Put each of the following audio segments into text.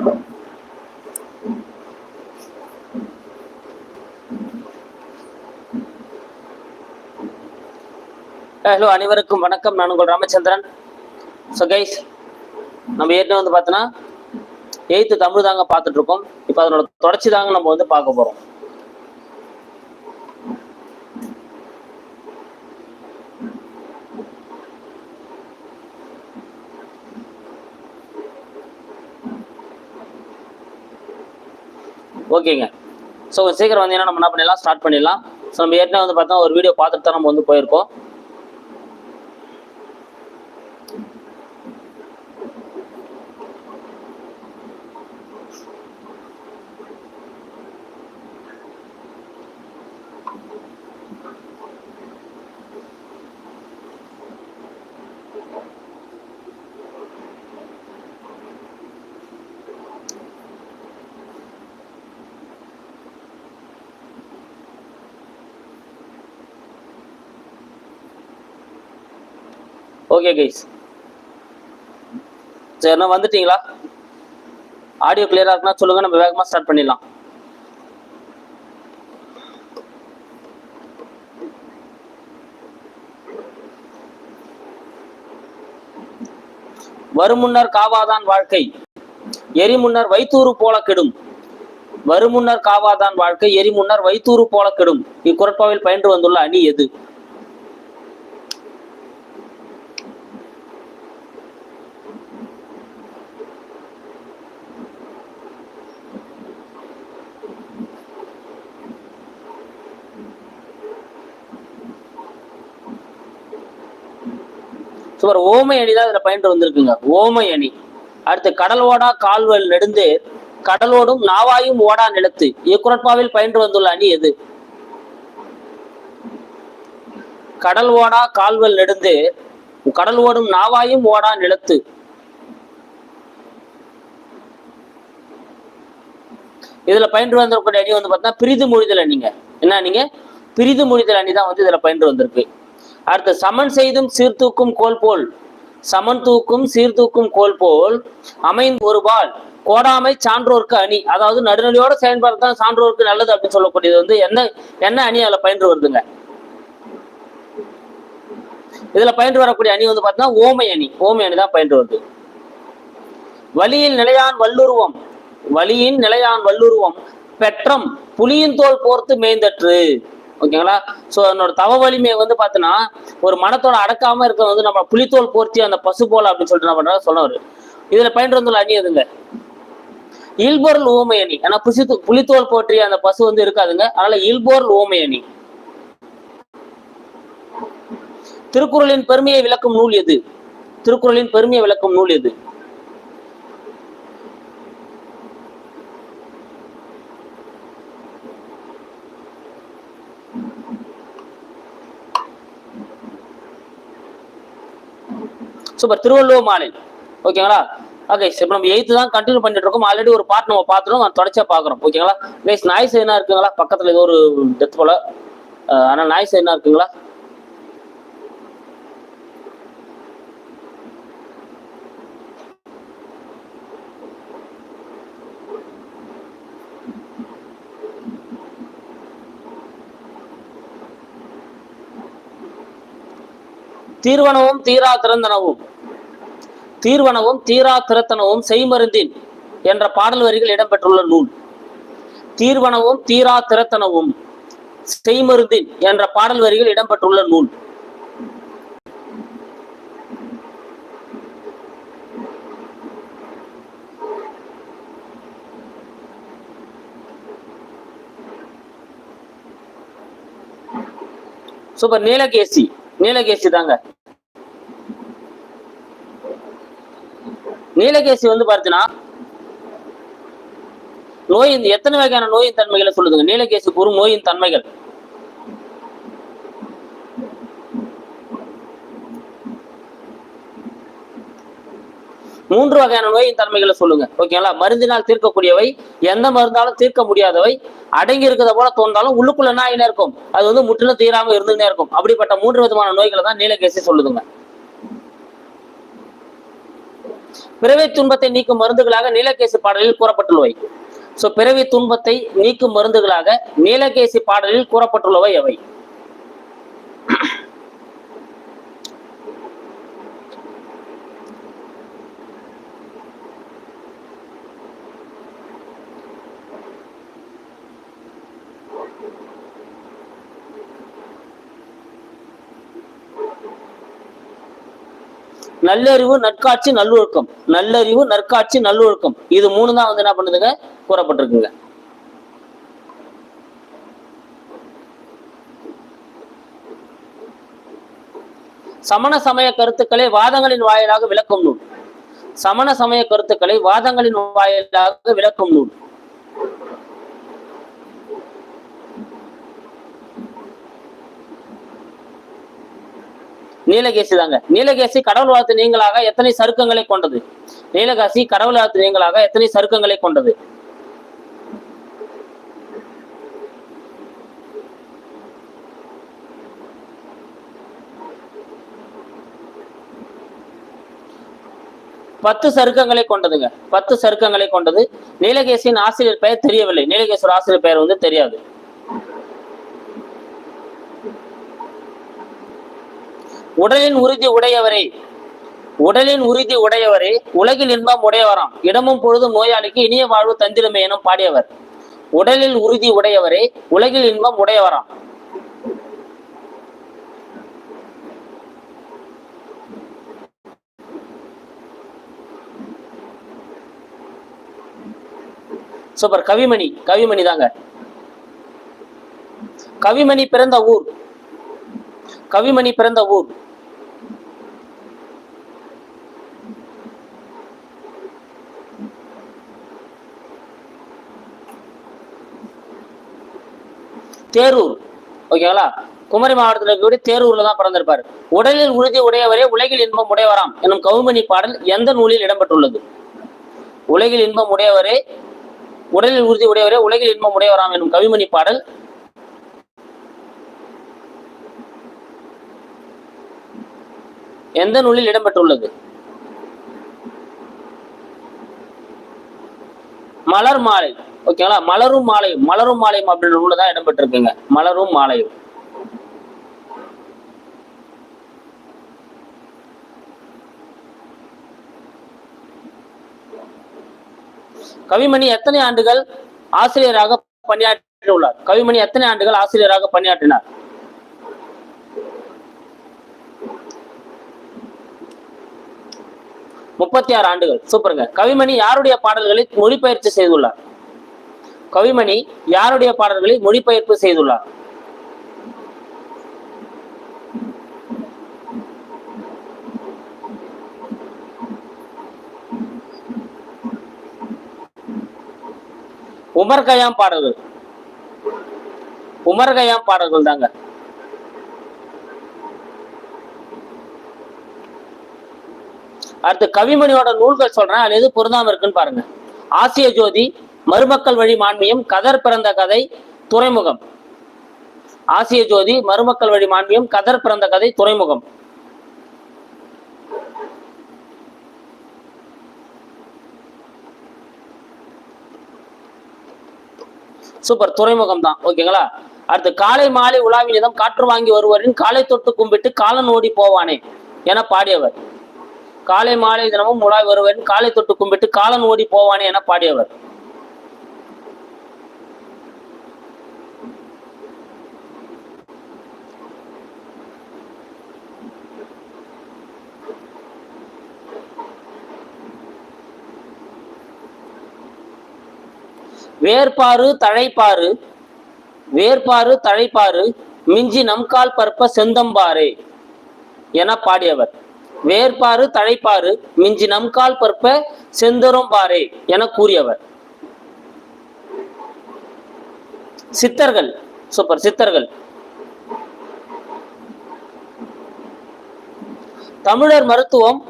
Hello அனைவருக்கும் வணக்கம். நான் உங்கள் ராமச்சந்திரன். ஸோ கைஸ் நம்ம ஏற்கனவே வந்து பார்த்தோன்னா எயித்து தமிழ் தாங்க பார்த்துட்ருக்கோம் இப்போ அதனோட தொடர்ச்சி தாங்க நம்ம வந்து பார்க்க போகிறோம் ஓகேங்க. ஸோ சீக்கிரம் வந்து நம்ம என்ன பண்ணிடலாம்? ஸ்டார்ட் பண்ணிடலாம். ஸோ நம்ம ஏற்கனவே வந்து பார்த்தோம்னா ஒரு வீடியோ பார்த்துட்டு தான் நம்ம வந்து போயிருக்கோம். ஓகே கைஸ் சரி என்ன வந்துட்டீங்களா? ஆடியோ கிளியரா இருக்குன்னா சொல்லுங்க நம்ம வேகமா ஸ்டார்ட் பண்ணிடலாம். வருமுன்னர் காவாதான் வாழ்க்கை எரிமுன்னர் வைத்தூறு போல கெடும். வருமுன்னர் காவாதான் வாழ்க்கை எரிமுன்னர் வைத்தூறு போல கெடும். இக்குறட்பாவில் பயின்று வந்துள்ள அணி எது? சுமார் ஓமை அணி தான் இதுல பயின்று வந்திருக்குங்க. ஓமை அணி. அடுத்து கடல் ஓடா கால்வல் நெடுந்து கடலோடும் நாவாயும் ஓடா நிலத்து. இக்குறட்பாவில் பயின்று வந்துள்ள அணி எது? கடல் ஓடா கால்வல் நெடுந்து கடல் ஓடும் நாவாயும் ஓடா நிலத்து. இதுல பயின்று வந்திருக்கூடிய அணி வந்து பார்த்தீங்கன்னா பிரிது மொழிதல் அணிங்க. என்ன நீங்க பிரிது மொழிதல் அணி தான் வந்து இதுல பயின்று வந்திருக்கு. அடுத்து சமன் செய்தும் சீர்தூக்கும் கோல் போல். சமன் தூக்கும் சீர்தூக்கும் கோல் போல். அமைந்து ஒருபால் கோடாமை சான்றோர்க்கு அணி. அதாவது நடுநிலையோட செயல்பாடு தான் சான்றோருக்கு நல்லது அப்படின்னு சொல்லக்கூடியது வந்து என்ன என்ன அணி அதுல பயின்று வருதுங்க? இதுல பயின்று வரக்கூடிய அணி வந்து பார்த்தீங்கன்னா ஓமை அணி. ஓமை அணி தான் பயின்று வருது. வலியில் நிலையான் வல்லுருவம். வலியின் நிலையான் வல்லுருவம். பெற்றம் புலியின் தோல் போர்த்து மேய்ந்தற்று. ஓகேங்களா? ஸோ என்னோட தவ வலிமையை வந்து பார்த்தீங்கன்னா ஒரு மனத்தோட அடக்காம இருக்க வந்து நம்ம புலித்தோல் போர்த்தி அந்த பசு போல அப்படின்னு சொல்லிட்டு என்ன பண்றாரு சொன்னவர். இதுல பயின்று வந்துள்ள அணி எதுங்க? இல்பொருள் ஓமை அணி. ஏன்னா புசி புலித்தோல் போற்றிய அந்த பசு வந்து இருக்காதுங்க. அதனால இல்பொருள் ஓமை அணி. திருக்குறளின் பெருமையை விளக்கும் நூல் எது? திருக்குறளின் பெருமையை விளக்கும் நூல் எது? சூப்பர் திருவள்ளுவர் மாலை ஓகேங்களா ஓகே இப்போ நம்ம எயித்து தான் கண்டினியூ பண்ணிட்டு இருக்கோம் ஆல்ரெடி ஒரு பார்ட் நம்ம பார்த்துருவோம் நான் தொடர்ச்சியா பார்க்குறோம். ஓகேங்களா கைஸ் நாய்ஸ் என்ன இருக்குங்களா? பக்கத்தில் ஏதோ ஒரு டெத் போல. ஆனால் ஆனா நாய்ஸ் என்ன இருக்குங்களா? தீர்வனவும் தீரா திறந்தனவும். தீர்வனவும் தீரா திறத்தனவும் செய்மருந்தின் என்ற பாடல் வரிகள் இடம்பெற்றுள்ள நூல். தீர்வனவும் தீரா திறத்தனவும் செய்மருந்தின் என்ற பாடல் வரிகள் இடம்பெற்றுள்ள நூல். சூப்பர். நீலகேசி. நீலகேசி தாங்க நீலகேசி வந்து பார்த்தீங்கன்னா நோயின் எத்தனை வகையான நோயின் தன்மைகளை சொல்லுதுங்க? நீலகேசி கூறும் நோயின் தன்மைகள். மூன்று வகையான நோயின் தன்மைகளை சொல்லுங்க. ஓகேங்களா? மருந்தினால் தீர்க்கக்கூடியவை எந்த மருந்தாலும் தீர்க்க முடியாதவை அடங்கி இருக்கிறத போல தோன்றாலும் உள்ளுக்குள்ள என்ன இருக்கும்? அது வந்து முற்றிலும் தீராம இருந்துகிட்டே இருக்கும். அப்படிப்பட்ட மூன்று விதமான நோய்களை தான் நீலகேசி சொல்லுதுங்க. பிறவி துன்பத்தை நீக்கும் மருந்துகளாக நீலகேசி பாடலில் கூறப்பட்டுள்ளவை. சோ பிறவி துன்பத்தை நீக்கும் மருந்துகளாக நீலகேசி பாடலில் கூறப்பட்டுள்ளவை எவை நல்லறிவு நற்காட்சி நல்லொழுக்கம். நல்லறிவு நற்காட்சி நல்லொழுக்கம். இது மூணு தான் வந்து என்ன பண்ணுதுங்க? கூறப்பட்டிருக்குங்க. சமண சமய கருத்துக்களை வாதங்களின் வாயிலாக விளக்கும் நூல். சமண சமய கருத்துக்களை வாதங்களின் வாயிலாக விளக்கும் நூல். நீலகேசி தாங்க. நீலகேசி கடவுள் வாழ்த்து நீங்களாக எத்தனை சருக்கங்களை கொண்டது? நீலகாசி கடவுள் வாழ்த்து நீங்களாக எத்தனை சருக்கங்களை கொண்டது? பத்து சருக்கங்களை கொண்டதுங்க. பத்து சருக்கங்களை கொண்டது. நீலகேசியின் ஆசிரியர் பெயர் தெரியவில்லை. நீலகேஸ்வர ஆசிரியர் பெயர் வந்து தெரியாது. உடலின் உறுதி உடையவரே. உடலின் உறுதி உடையவரே. உலகில் இன்பம் உடையவராம். இடமும் பொழுதும் நோயாளிக்கு இனிய வாழ்வு தந்திடுமே எனும் பாடியவர். உடலில் உறுதி உடையவரே. உலகில் இன்பம் உடையவராம். சூப்பர். கவிமணி. கவிமணி தாங்க. கவிமணி பிறந்த ஊர். கவிமணி பிறந்த ஊர். தேரூர். ஓகேங்களா குமரி மாவட்டத்தில் இருக்கக்கூடிய தேரூர்ல தான் பிறந்திருப்பார். உடலில் உறுதி உடையவரே உலகில் இன்பம் உடையவராம் எனும் கவுமணி பாடல் எந்த நூலில் இடம்பெற்றுள்ளது? உலகில் இன்பம் உடையவரே உடலில் உறுதி உடையவரே உலகில் இன்பம் உடையவராம் எனும் கவிமணி பாடல் எந்த நூலில் இடம்பெற்றுள்ளது? மலர் மாலை. ஓகேங்களா மலரும் மாலையும் மலரும் மாலையும் அப்படின்ற நூல தான் இடம்பெற்றிருக்குங்க. மலரும் மாலையும். கவிமணி எத்தனை ஆண்டுகள் ஆசிரியராக பணியாற்றியுள்ளார்? கவிமணி எத்தனை ஆண்டுகள் ஆசிரியராக பணியாற்றினார்? முப்பத்தி ஆறு ஆண்டுகள். சூப்பருங்க. கவிமணி யாருடைய பாடல்களை மொழிபெயர்ச்சி செய்துள்ளார்? கவிமணி யாருடைய பாடல்களை மொழிபெயர்ப்பு செய்துள்ளார்? உமர் கயாம் பாடல்கள். உமர் கயாம் பாடல்கள் தாங்க அடுத்து கவிமணியோட நூல்கள் சொல்றேன். அது எது பொருந்தாம இருக்குன்னு பாருங்க. ஆசிய ஜோதி மருமக்கள் வழி மான்மியம் கதர் பிறந்த கதை துறைமுகம். ஆசிய ஜோதி மருமக்கள் வழி மான்மியம் கதர் பிறந்த கதை துறைமுகம். சூப்பர். துறைமுகம் தான். ஓகேங்களா அடுத்து காலை மாலை உலாவினிதம் காற்று வாங்கி வருவரின் காலை தொட்டு கும்பிட்டு காலன் ஓடி போவானே என பாடியவர். காலை மாலை தினமும் உலாய் வருவன் காலை தொட்டு கும்பிட்டு காலன் ஓடி போவானே என பாடியவர். வேர்பாறு தழைப்பாறு வேர்பாறு தழைப்பாறு மிஞ்சி நம்கால் பற்ப செந்தம்பாரே என பாடியவர். வேர்பாறு தழைப்பாறு மிஞ்சி நம்கால் பற்ப செந்தரும்பாரே என கூறியவர். சித்தர்கள் சூப்பர் சித்தர்கள். தமிழர் மருத்துவம்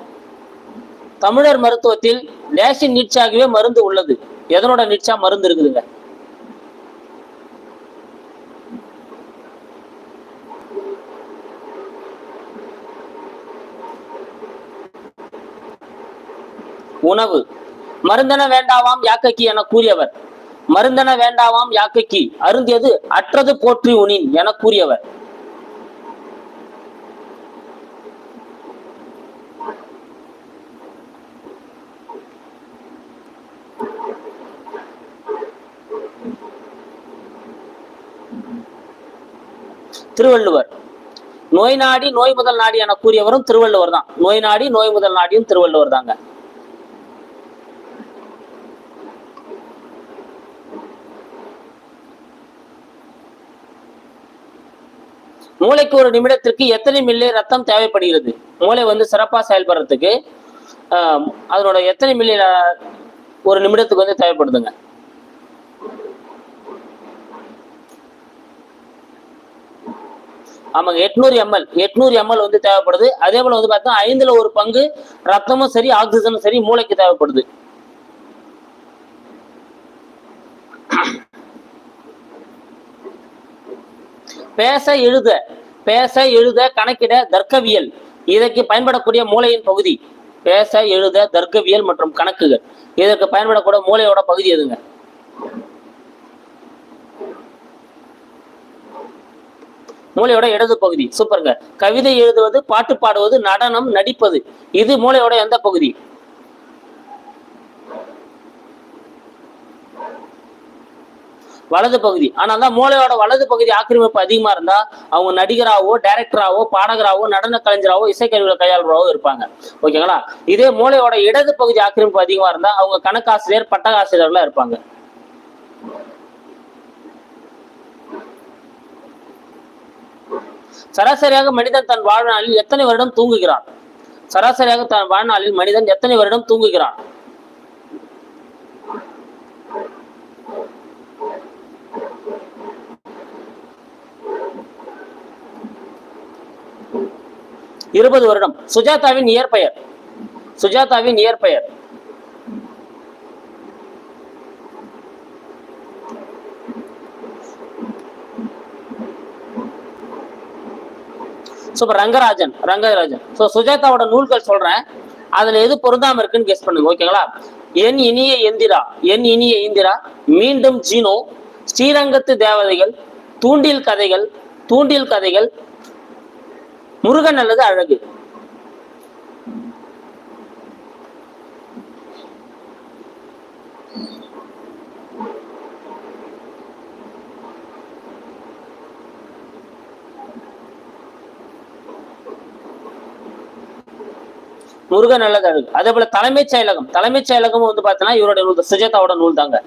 தமிழர் மருத்துவத்தில் லேசின் நீட்சாகவே மருந்து உள்ளது. எதனோட நீட்சா மருந்து இருக்குதுங்க? உணவு. மருந்தன வேண்டாவாம் யாக்கைக்கு என கூறியவர். மருந்தன வேண்டாவாம் யாக்கைக்கு. அருந்தியது அற்றது போற்றி உனின் என கூறியவர். திருவள்ளுவர். நோய் நாடி நோய் முதல் நாடி என கூறியவரும் திருவள்ளுவர் தான். நோய் நாடி நோய் முதல் நாடியும் திருவள்ளுவர் தாங்க. மூளைக்கு ஒரு நிமிடத்திற்கு எத்தனை மில்லி ரத்தம் தேவைப்படுகிறது? மூளை வந்து சிறப்பா செயல்படுறதுக்கு ஆஹ், அதனோட எத்தனை மில்லி ஒரு நிமிடத்துக்கு வந்து தேவைப்படுதுங்க? ஆமாங்க எட்நூறு எம்எல் எட்நூறு எம்எல் வந்து தேவைப்படுது. அதே போல வந்து பார்த்தா ஐந்துல ஒரு பங்கு ரத்தமும் சரி ஆக்சிஜனும் சரி மூளைக்கு தேவைப்படுது. பேச எழுத பேச எழுத கணக்கிட தர்க்கவியல். இதற்கு பயன்படக்கூடிய மூளையின் பகுதி. பேச எழுத தர்க்கவியல் மற்றும் கணக்குகள். இதற்கு பயன்படக்கூடிய மூளையோட பகுதி எதுங்க? மூளையோட இடது பகுதி. சூப்பருங்க. கவிதை எழுதுவது பாட்டு பாடுவது நடனம் நடிப்பது. இது மூளையோட எந்த பகுதி? வலது பகுதி. ஆனா தான் மூளையோட வலது பகுதி ஆக்கிரமிப்பு அதிகமா இருந்தா அவங்க நடிகராவோ டைரக்டராவோ பாடகராவோ நடன கலைஞராவோ இசைக்கருவிகளை கையாளுறவோ இருப்பாங்க. ஓகேங்களா இதே மூளையோட இடது பகுதி ஆக்கிரமிப்பு அதிகமா இருந்தா அவங்க கணக்காசிரியர் பட்டகாசிரியர்களா இருப்பாங்க. சராசரியாக மனிதன் தன் வாழ்நாளில் எத்தனை வருடம் தூங்குகிறான்? சராசரியாக தன் வாழ்நாளில் மனிதன் எத்தனை வருடம் தூங்குகிறான்? இருபது வருடம். சுஜாதாவின் இயற்பெயர். சுஜாதாவின் இயற்பெயர். சூப்பர் ரங்கராஜன் ரங்கராஜன். ஸோ சுஜாதாவோட நூல்கள் சொல்றேன். அதுல எது பொருந்தாம இருக்குன்னு கெஸ் பண்ணுங்க ஓகேங்களா? என் இனிய எந்திரா என் இனிய இந்திரா மீண்டும் ஜீனோ ஸ்ரீரங்கத்து தேவதைகள் தூண்டில் கதைகள் தூண்டில் கதைகள் முருகன் அல்லது அழகு. முருகன் அல்லது அழகு. அதே போல தலைமைச் செயலகம். தலைமைச் செயலகம் வந்து பார்த்தீங்கன்னா இவருடைய நூல் சுஜேதாவோட சுஜாதாவோட நூல் தாங்க.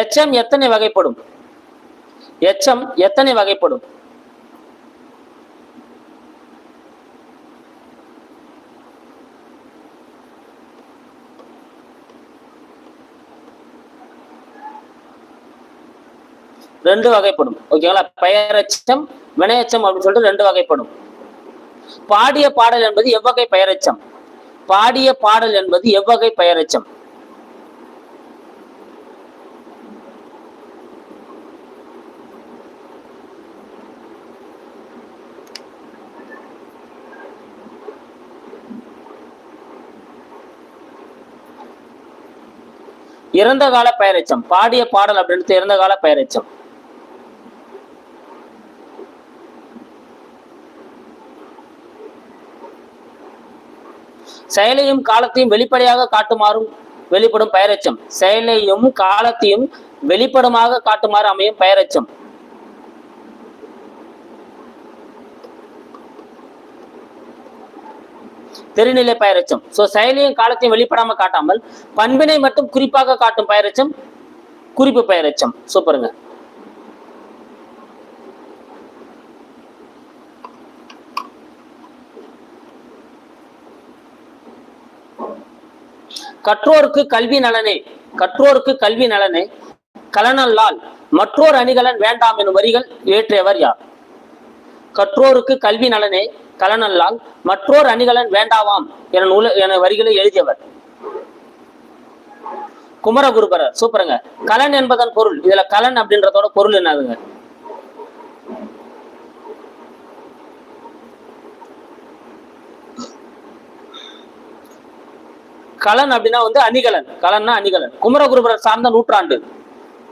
எச்சம் எத்தனை வகைப்படும்? எச்சம் எத்தனை வகைப்படும்? ரெண்டு வகைப்படும். ஓகேங்களா பெயரச்சம் வினையச்சம் அப்படின்னு சொல்லிட்டு ரெண்டு வகைப்படும். பாடிய பாடல் என்பது எவ்வகை பெயரெச்சம்? பாடிய பாடல் என்பது எவ்வகை பெயரச்சம்? இறந்த கால பெயரெச்சம். பாடிய பாடல் அப்படின்றது இறந்த கால பெயரெச்சம். செயலையும் காலத்தையும் வெளிப்படையாக காட்டுமாறும் வெளிப்படும் பெயரெச்சம். செயலையும் காலத்தையும் வெளிப்படமாக காட்டுமாறு அமையும் பெயரெச்சம். தெரிநிலை பயிரச்சம். சோ செயலையும் காலத்தையும் வெளிப்படாம காட்டாமல் பண்பினை மட்டும் குறிப்பாக காட்டும் பயிரச்சம் குறிப்பு பயிரச்சம். சூப்பருங்க கற்றோருக்கு கல்வி நலனே கற்றோருக்கு கல்வி நலனே கலனல்லால் மற்றோர் அணிகலன் வேண்டாம் எனும் வரிகள் இயற்றியவர் யார்? கற்றோருக்கு கல்வி நலனே கலனல்லால் மற்றொரு அணிகலன் வேண்டாவாம் என நூல என வரிகளை எழுதியவர். குமரகுருபரர் சூப்பருங்க. கலன் என்பதன் பொருள். இதுல கலன் அப்படின்றதோட பொருள் என்னதுங்க? கலன் அப்படின்னா வந்து அணிகலன். கலன்னா அணிகலன். குமரகுருபரர் சார்ந்த நூற்றாண்டு.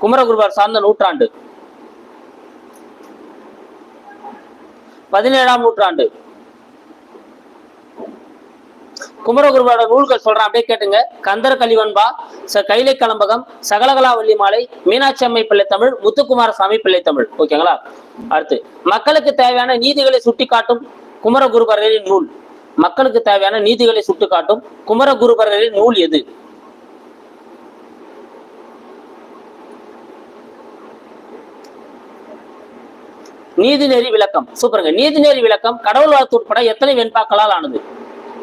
குமரகுருபரர் சார்ந்த நூற்றாண்டு. பதினேழாம் நூற்றாண்டு. குமரகுருவோட நூல்கள் சொல்றேன் அப்படியே கேட்டுங்க. கந்தர் கலிவன்பா ச கைலை கலம்பகம் சகலகலாவல்லி மாலை மீனாட்சி அம்மை பிள்ளை தமிழ் முத்துக்குமாரசாமி பிள்ளை தமிழ். ஓகேங்களா? அடுத்து மக்களுக்கு தேவையான நீதிகளை சுட்டிக்காட்டும் குமரகுருபரரின் நூல். மக்களுக்கு தேவையான நீதிகளை சுட்டிக்காட்டும் குமரகுருபரரின் நூல் எது? நீதிநெறி விளக்கம். சூப்பருங்க. நீதிநெறி விளக்கம் கடவுள் வாழ்த்து உட்பட எத்தனை வெண்பாக்களால் ஆனது?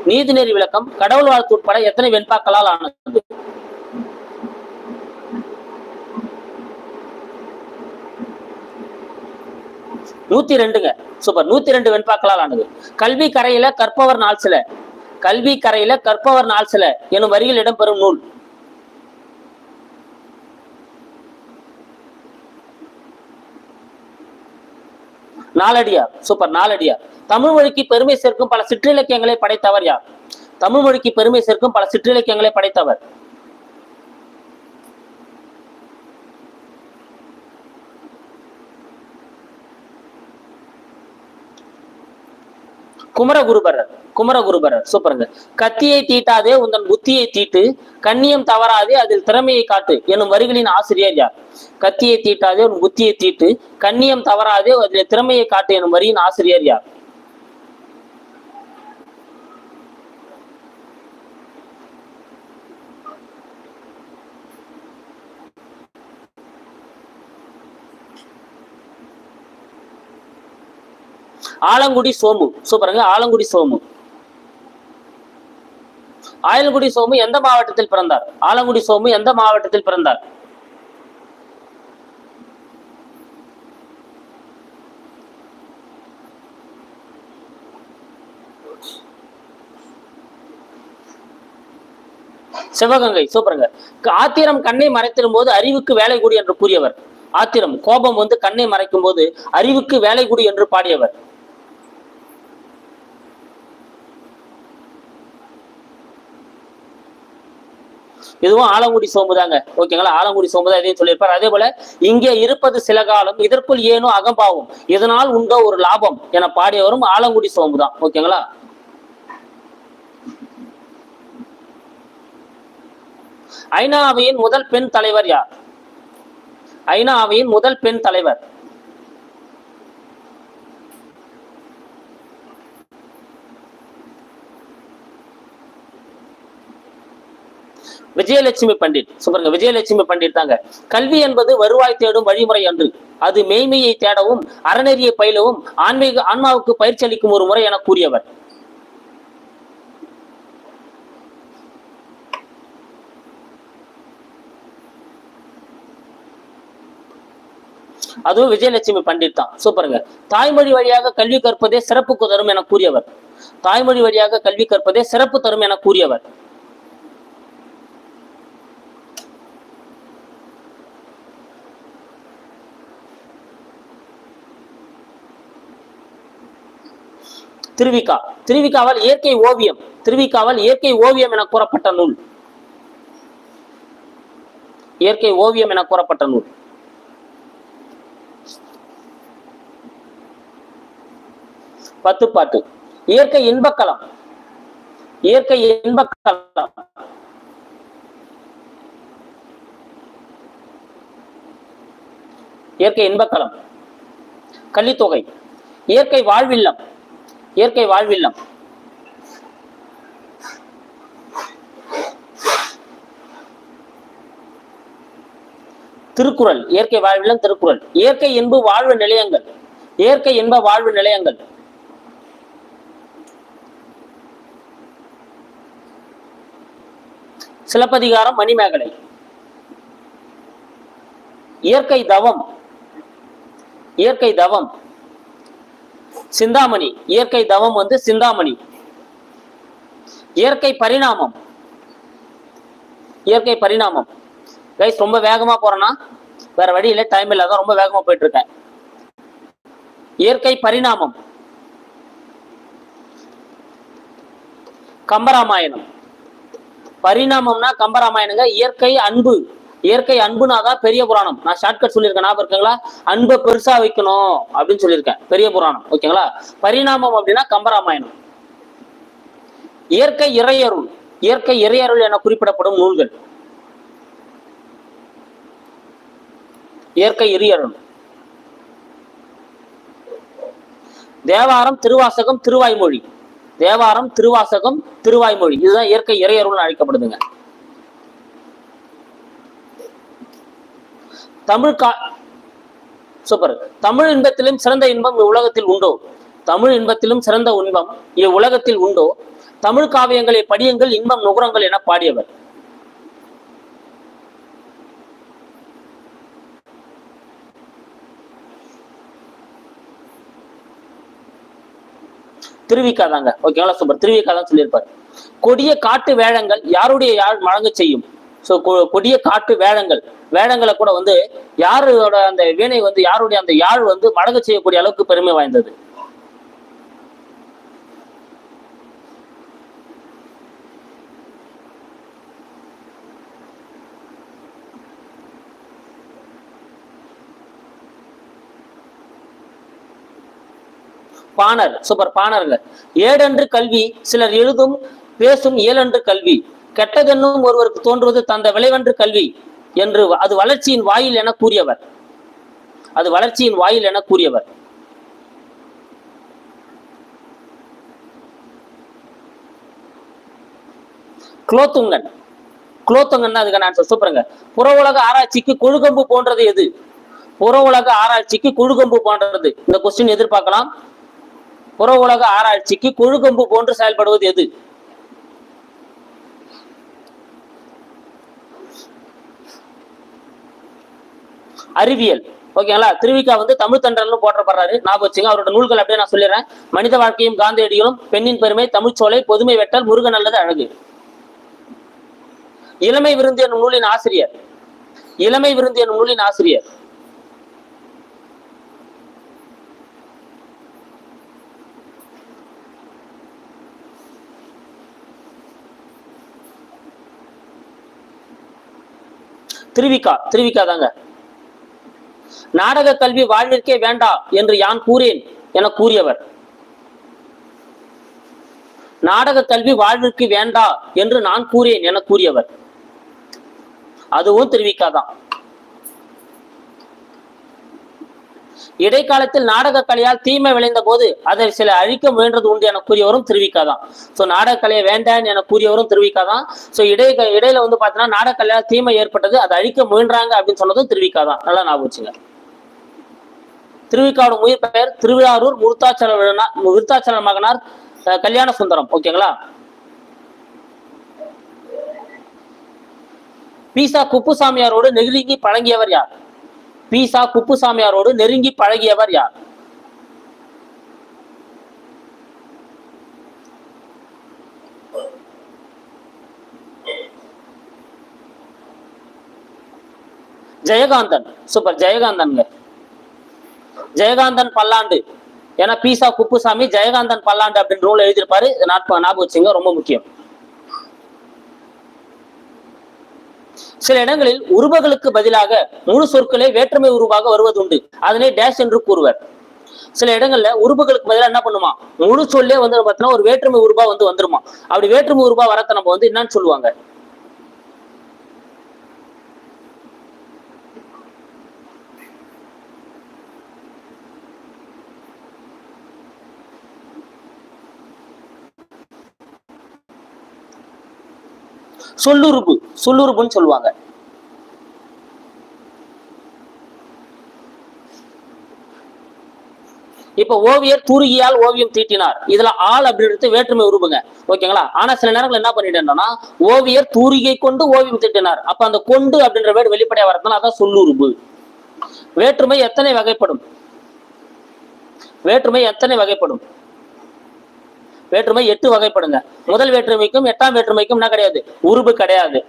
நீதிநெறி விளக்கம். கடவுள் வாழ்த்து உட்பட எத்தனை வெண்பாக்களால் ஆனது? நூத்தி ரெண்டுங்க. சூப்பர். நூத்தி ரெண்டு வெண்பாக்களால் ஆனது. கல்வி கரையில கற்பவர் நாள் சில. கல்வி கரையில கற்பவர் நாள் சில. எனும் வரியில் இடம்பெறும் நூல். நாலடியார். சூப்பர் நாலடியார். தமிழ் மொழிக்கு பெருமை சேர்க்கும் பல சிற்றிலக்கியங்களை படைத்தவர் யார்? தமிழ் மொழிக்கு பெருமை சேர்க்கும் பல சிற்றிலக்கியங்களை படைத்தவர். குமரகுருபரர் குமரகுருபரர் சூப்பருங்க கத்தியை தீட்டாதே உந்தன் புத்தியை தீட்டு கண்ணியம் தவறாதே அதில் திறமையை காட்டு எனும் வரிகளின் ஆசிரியர் யார்? கத்தியை தீட்டாதே உன் புத்தியை தீட்டு கண்ணியம் தவறாதே அதில் திறமையை காட்டு எனும் வரியின் ஆசிரியர் யார்? ஆலங்குடி சோமு. சூப்பருங்க ஆலங்குடி சோமு. ஆயல்குடி சோமு எந்த மாவட்டத்தில் பிறந்தார்? ஆலங்குடி சோமு எந்த மாவட்டத்தில் பிறந்தார்? சிவகங்கை. சூப்பருங்க ஆத்திரம் கண்ணை மறைத்திடும் போது அறிவுக்கு வேலை கூடி என்று கூறியவர். ஆத்திரம் கோபம் வந்து கண்ணை மறைக்கும் போது அறிவுக்கு வேலை கூடி என்று பாடியவர். இதுவும் ஆலங்குடி சோம்பு தாங்க. ஓகேங்களா ஆலங்குடி சோம்பு தான் இதையும் சொல்லியிருப்பார். அதே போல இங்கே இருப்பது சில காலம் இதற்குள் ஏனோ அகம்பாவும். இதனால் உண்டோ ஒரு லாபம் என பாடியவரும் ஆலங்குடி சோம்பு தான். ஓகேங்களா ஐநா அவையின் முதல் பெண் தலைவர் யார்? ஐநா அவையின் முதல் பெண் தலைவர். விஜயலட்சுமி பண்டிட். சூப்பருங்க விஜயலட்சுமி பண்டிட் தாங்க. கல்வி என்பது வருவாய் தேடும் வழிமுறை அன்று. அது மெய்மையை தேடவும் அறநெறியை பயிலவும் ஆன்மீக ஆன்மாவுக்கு பயிற்சி அளிக்கும் ஒரு முறை என கூறியவர். அதுவும் விஜயலட்சுமி பண்டிட் தான். சூப்பருங்க தாய்மொழி வழியாக கல்வி கற்பதே சிறப்புக்கு தரும் என கூறியவர். தாய்மொழி வழியாக கல்வி கற்பதே சிறப்பு தரும் என கூறியவர். திருவிக்கா. திருவிக்காவால் இயற்கை ஓவியம். திருவிக்காவால் இயற்கை ஓவியம் என கூறப்பட்ட நூல். இயற்கை ஓவியம் என கூறப்பட்ட நூல். பத்துப்பாட்டு இயற்கை இன்பக்களம் இயற்கை இன்பக்கலம். இயற்கை இன்பக்களம் கள்ளித்தொகை. இயற்கை வாழ்வில்லம். இயற்கை வாழ்வில்லம். திருக்குறள் இயற்கை வாழ்வில்லம் திருக்குறள். இயற்கை என்பு வாழ்வு நிலையங்கள். இயற்கை என்ப வாழ்வு நிலையங்கள். சிலப்பதிகாரம் மணிமேகலை. இயற்கை தவம். இயற்கை தவம். சிந்தாமணி. இயற்கை தவம் வந்து சிந்தாமணி. இயற்கை பரிணாமம். இயற்கை பரிணாமம். கைஸ் ரொம்ப வேகமா போறேன்னா வேற வழி இல்லை டைம் இல்லாத ரொம்ப வேகமா போயிட்டு இருக்கேன் இயற்கை பரிணாமம். கம்பராமாயணம். பரிணாமம்னா கம்பராமாயணங்க இயற்கை அன்பு. இயற்கை அன்புனா தான் பெரிய புராணம். நான் ஷார்ட்கட் சொல்லியிருக்கேன் ஞாபகம் இருக்குங்களா? அன்பை பெருசா வைக்கணும் அப்படின்னு சொல்லியிருக்கேன். பெரிய புராணம் ஓகேங்களா? பரிணாமம் அப்படின்னா கம்பராமாயணம். இயற்கை இறையருள் இயற்கை இறையருள் என குறிப்பிடப்படும் நூல்கள். இயற்கை இறையருள். தேவாரம் திருவாசகம் திருவாய்மொழி. தேவாரம் திருவாசகம் திருவாய்மொழி. இதுதான் இயற்கை இறையருள்னு அழைக்கப்படுதுங்க. தமிழ் கா சூப்பர். தமிழ் இன்பத்திலும் சிறந்த இன்பம் இவ்வுலகத்தில் உண்டோ? தமிழ் இன்பத்திலும் சிறந்த இன்பம் இவ்வுலகத்தில் உண்டோ? தமிழ் காவியங்களை படியுங்கள் இன்பம் நுகரங்கள் என பாடியவர். திருவிக்காதாங்க. ஓகேங்களா? சூப்பர். திருவிக்காதான் சொல்லியிருப்பார். சொல்லியிருப்பாரு கொடிய காட்டு வேழங்கள் யாருடைய யாழ் வழங்க செய்யும்? ஸோ கொடிய காட்டு வேடங்கள். வேடங்களை கூட வந்து யாரோட அந்த வீணை வந்து யாருடைய அந்த யாழ் வந்து மடங்க செய்யக்கூடிய அளவுக்கு பெருமை வாய்ந்தது. பாணர் சூப்பர் பாணருங்க ஏடென்று கல்வி சிலர் எழுதும் பேசும் இயலன்று கல்வி. கெட்டதென்னும் ஒருவருக்கு தோன்றுவது தந்த விளைவன்று கல்வி என்று அது வளர்ச்சியின் வாயில் என கூறியவர். அது வளர்ச்சியின் வாயில் என கூறியவர். குலோத்துங்கன். குலோத்துங்கன் அதுக்கான நான் சூப்பருங்க. புற உலக ஆராய்ச்சிக்கு கொழுகம்பு போன்றது எது? புற உலக ஆராய்ச்சிக்கு கொழுகம்பு போன்றது. இந்த கொஸ்டின் எதிர்பார்க்கலாம். புற உலக ஆராய்ச்சிக்கு கொழுகம்பு போன்று செயல்படுவது எது? அறிவியல். ஓகேங்களா? திருவிக்கா வந்து தமிழ் தண்டனும் போற்றப்படுறாரு. ஞாபகம் வச்சுங்க அவரோட நூல்கள் அப்படியே நான் சொல்லிடுறேன். மனித வாழ்க்கையும் காந்தியடிகளும் பெண்ணின் பெருமை தமிழ்ச்சோலை பொதுமை வெட்டல் முருகன் அல்லது அழகு. இளமை விருந்து என்னும் நூலின் ஆசிரியர். இளமை விருந்து என்னும் நூலின் ஆசிரியர். திருவிக்கா திருவிக்கா தாங்க. நாடக கல்வி வாழ்விற்கே வேண்டா என்று யான் கூறேன் என கூறியவர். நாடக கல்வி வாழ்விற்கு வேண்டா என்று நான் கூறேன் என கூறியவர். அதுவும் தெரிவிக்காதான். இடைக்காலத்தில் நாடக கலையால் தீமை விளைந்த போது அதை சில அழிக்க முயன்றது உண்டு என கூறியவரும் தெரிவிக்காதான். சோ நாடக கலையை வேண்டாம் என கூறியவரும் தெரிவிக்காதான். சோ இடை இடையில வந்து பாத்தீங்கன்னா நாடக கலையால் தீமை ஏற்பட்டது அதை அழிக்க முயன்றாங்க அப்படின்னு சொன்னதும் தெரிவிக்காதான். நல்லா ஞாபகம் வச்சுங்க. திருவிக்காவோட உயிர் பெயர் திருவிழாரூர் முருத்தாச்சல விருத்தாச்சல மகனார் கல்யாண சுந்தரம் ஓகேங்களா பீசா குப்புசாமியாரோடு நெருங்கி பழகியவர் யார்? பீசா குப்புசாமியாரோடு நெருங்கி பழகியவர் யார்? ஜெயகாந்தன். சூப்பர் ஜெயகாந்தன்ங்க. ஜெயகாந்தன் பல்லாண்டு. ஏன்னா பீசா குப்புசாமி ஜெயகாந்தன் பல்லாண்டு அப்படின்னு நூல் எழுதியிருப்பாரு. ஞாபகம் வச்சுங்க ரொம்ப முக்கியம். சில இடங்களில் உருவகளுக்கு பதிலாக முழு சொற்களே வேற்றுமை உருவாக வருவதுண்டு. அதனை டேஷ் என்று கூறுவர். சில இடங்கள்ல உருவங்களுக்கு பதிலா என்ன பண்ணுமா? முழு சொல்லே வந்து பார்த்தீங்கன்னா ஒரு வேற்றுமை உருவா வந்து வந்துருமா? அப்படி வேற்றுமை உருவா வரத்தை நம்ம வந்து என்னன்னு சொல்லுவாங்க? சொல்லுறுப்பு சொல்லுறுப்புன்னு சொல்லுவாங்க. இப்ப ஓவியர் துருகியால் ஓவியம் தீட்டினார். இதுல ஆள் அப்படின்றது வேற்றுமை உருவுங்க. ஓகேங்களா? ஆனா சில நேரங்கள் என்ன பண்ணிட்டேன்னா ஓவியர் தூரிகை கொண்டு ஓவியம் தீட்டினார். அப்ப அந்த கொண்டு அப்படின்ற வேடு வெளிப்படையா வரதுனால அதான் சொல்லுறுப்பு. வேற்றுமை எத்தனை வகைப்படும்? வேற்றுமை எத்தனை வகைப்படும்? வேற்றுமை எட்டு வகைப்படுங்க. முதல் வேற்றுமைக்கும் எட்டாம் வேற்றுமைக்கும் என்ன கிடையாது? உருபு கிடையாது.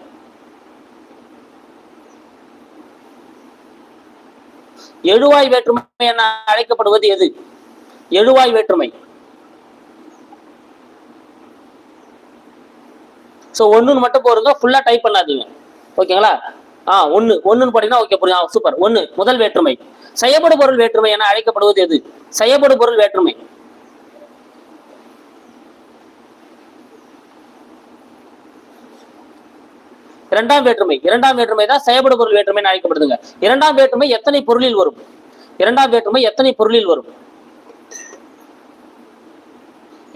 எழுவாய் வேற்றுமை என அழைக்கப்படுவது எது? எழுவாய் வேற்றுமை. ஸோ ஒன்றுன்னு மட்டும் போருங்க ஃபுல்லாக டைப் பண்ணாதீங்க. ஓகேங்களா? ஆ ஒன்று ஒன்றுன்னு போட்டீங்கன்னா ஓகே புரியும் சூப்பர். ஒன்று முதல் வேற்றுமை. செய்யப்படு பொருள் வேற்றுமை என அழைக்கப்படுவது எது? செய்யப்படு பொருள் வேற்றுமை. இரண்டாம் வேற்றுமை இரண்டாம் வேற்றுமை தான் செயல்படு பொருள் வேற்றுமை அழைக்கப்படுதுங்க. இரண்டாம் வேற்றுமை எத்தனை பொருளில் வரும்? இரண்டாம் வேற்றுமை எத்தனை பொருளில் வரும்?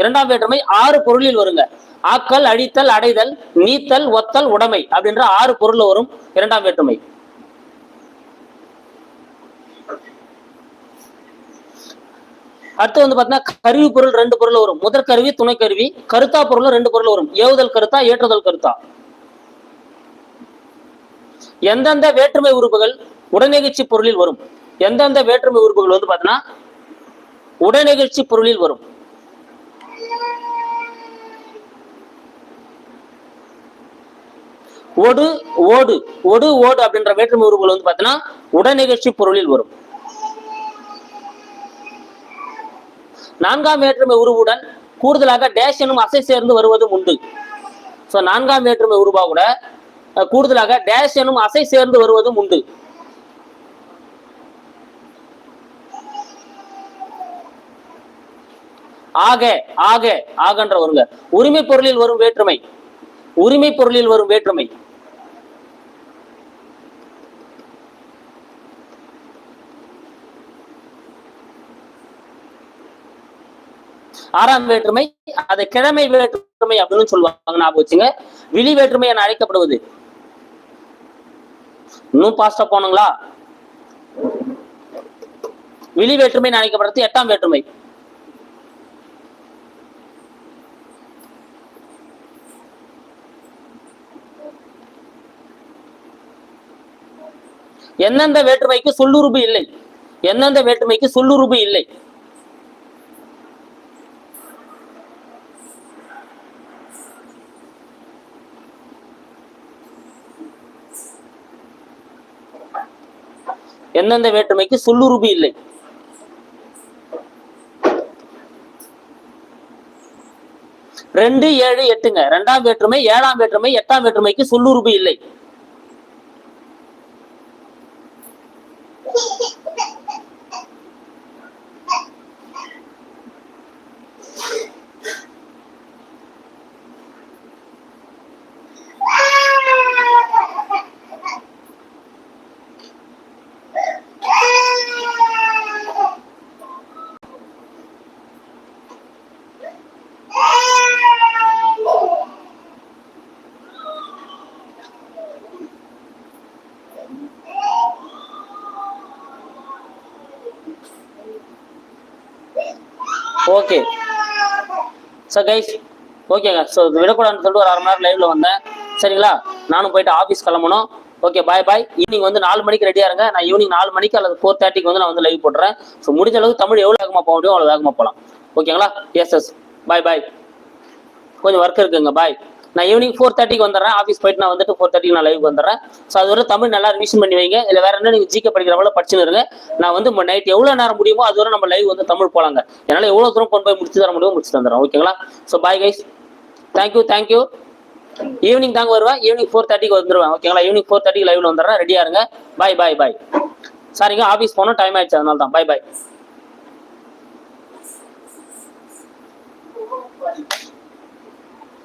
இரண்டாம் வேற்றுமை ஆறு பொருளில் வருங்க. ஆக்கல் அழித்தல் அடைதல் நீத்தல் ஒத்தல் உடைமை அப்படின்ற ஆறு பொருள் வரும் இரண்டாம் வேற்றுமை. அடுத்து வந்து பாத்தீங்கன்னா கருவி பொருள் ரெண்டு பொருள் வரும். முதற் கருவி துணை கருவி கருத்தா பொருள் ரெண்டு பொருள் வரும். ஏவுதல் கருத்தா ஏற்றுதல் கருத்தா. எந்தெந்த வேற்றுமை உறுப்புகள் உடனெகிழ்ச்சி பொருளில் வரும்? எந்தெந்த வேற்றுமை உறுப்புகள் வந்து பாத்தீங்கன்னா உடனெகிழ்ச்சி பொருளில் வரும். ஒடு ஓடு. ஒடு ஓடு அப்படின்ற வேற்றுமை உறுப்புகள் வந்து பாத்தீங்கன்னா உடனிகழ்ச்சி பொருளில் வரும். நான்காம் வேற்றுமை உருவுடன் கூடுதலாக டேஷ் எனும் அசை சேர்ந்து வருவதும் உண்டு. ஸோ நான்காம் வேற்றுமை உருவா கூட கூடுதலாக டேஷ் எனும் அசை சேர்ந்து வருவதும் உண்டு. ஆக ஆக ஆகன்ற வருங்க உரிமை பொருளில் வரும் வேற்றுமை. உரிமை பொருளில் வரும் வேற்றுமை. ஆறாம் வேற்றுமை அதை கிழமை வேற்றுமை அப்படின்னு சொல்லுவாங்க ஞாபகம் வச்சுங்க. விழி வேற்றுமை என அழைக்கப்படுவது. இன்னும் பாஸ்டா போனுங்களா விழி வேற்றுமை நினைக்கப்படுறது எட்டாம் வேற்றுமை. எந்தெந்த வேற்றுமைக்கு சொல்லுறுப்பு இல்லை? எந்தெந்த வேற்றுமைக்கு சொல்லுறுப்பு இல்லை? எந்தெந்த வேற்றுமைக்கு சொல்லுறுப்பு இல்லை. ரெண்டு ஏழு எட்டுங்க. ரெண்டாம் வேற்றுமை ஏழாம் வேற்றுமை எட்டாம் வேற்றுமைக்கு சொல்லுறுப்பு இல்லை. ஓகே சார் கைஸ் ஓகேங்க ஸோ விடக்கூடாதுன்னு சொல்லிட்டு ஒரு அரை மணி நேரம் லைவ்ல வந்தேன். சரிங்களா? நானும் போயிட்டு ஆஃபீஸ் கிளம்பணும். ஓகே பாய் பாய் ஈவினிங் வந்து நாலு மணிக்கு ரெடியா இருங்க. நான் ஈவினிங் நாலு மணிக்கு அல்லது ஃபோர் தேர்ட்டிக்கு வந்து நான் வந்து லைவ் போடுறேன் ஸோ முடிஞ்ச அளவுக்கு தமிழ் எவ்வளோ வேகமாக போக முடியும் அவ்வளோ வேகமாக போகலாம். ஓகேங்களா எஸ் எஸ் பாய் பாய் கொஞ்சம் ஒர்க் இருக்குங்க. பாய் நான் ஈவினிங் ஃபோர் தேர்ட்டிக்கு வந்துடுறேன். ஆஃபீஸ் போயிட்டு நான் வந்துட்டு ஃபோர் தேர்ட்டிக்கு நான் லைவ் வந்துடுறேன். ஸோ அது வரை தமிழ் நல்லா ரிவிஷன் பண்ணி வைங்க. இல்லை வேற என்ன நீங்கள் ஜிகே படிக்கிறவங்கள படிச்சுன்னு இருங்க. நான் வந்து நைட் எவ்வளோ நேரம் முடியுமோ அது வரை நம்ம லைவ் வந்து தமிழ் போலாங்க. என்னால் எவ்வளோ தூரம் கொண்டு போய் முடிச்சு தர முடியுமோ முடிச்சு தந்துடுறேன். ஓகேங்களா so bye guys thank you thank you evening தாங்க வருவேன். ஈவினிங் ஃபோர் தேர்ட்டிக்கு வந்துடுவேன் ஓகேங்களா ஈவினிங் ஃபோர் தேர்ட்டிக்கு லைவ்ல வந்துடுறேன். ரெடியா இருங்க. பாய் பாய் பாய் சாரிங்க ஆஃபீஸ் போனோம். டைம் ஆயிடுச்சு. அதனால தான். பாய் பாய்